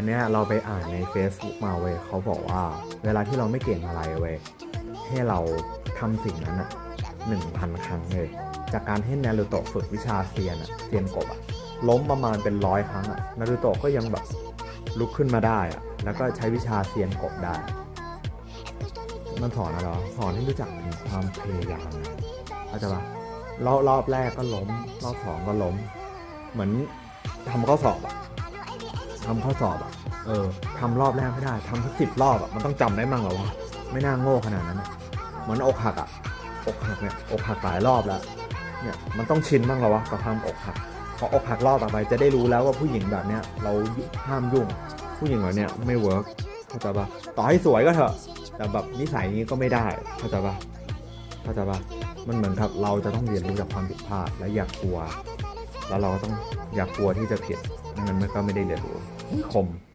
อันเนี้ยเราไปอ่านใน Facebook มาเว้ยเขาบอกว่า เวลาที่เราไม่เก่งอะไรเว้ยให้เราทำสิ่งนั้นอะหนึ่งพันครั้งเลย จากการให้นารูโตะฝึกวิชาเซียนอะเซียนกบอะล้มประมาณเป็นร้อยครั้งอะนารูโตะก็ยังแบบลุกขึ้นมาได้อะแล้วก็ใช้วิชาเซียนกบได้ มันสอนอะไรวะสอนให้รู้จักถึงความพยายามเข้าใจปะรอบรอบแรกก็ล้ม รอบสองก็ล้ม เหมือนทำข้อสอบอะ ทำข้อสอบอะเออทำรอบแรกไม่ได้ทำสักสิบรอบอะมันต้องจำได้มั่งเหรอวะไม่น่าโง่ขนาดนั้นเหมือนอกหักอะอกหักเนี่ยอกหักหลายรอบแล้วเนี่ยมันต้องชินบ้างแล้ววะกับความอกหักพออกหักรอบต่อไปจะได้รู้แล้วว่าผู้หญิงแบบเนี้ยเราห้ามยุ่ง ผู้หญิงแบบเนี้ยไม่เวิร์กเข้าใจปะต่อให้สวยก็เถอะ แต่แบบนิสัยนี้ก็ไม่ได้เข้าใจปะเข้าใจปะมันเหมือนกับเราจะต้องเรียนรู้จากความผิดพลาดและอยากกลัว แล้วเราก็ต้องอยากกลัวที่จะผิด ไม่งั้นมันก็ไม่ได้เรียนรู้คม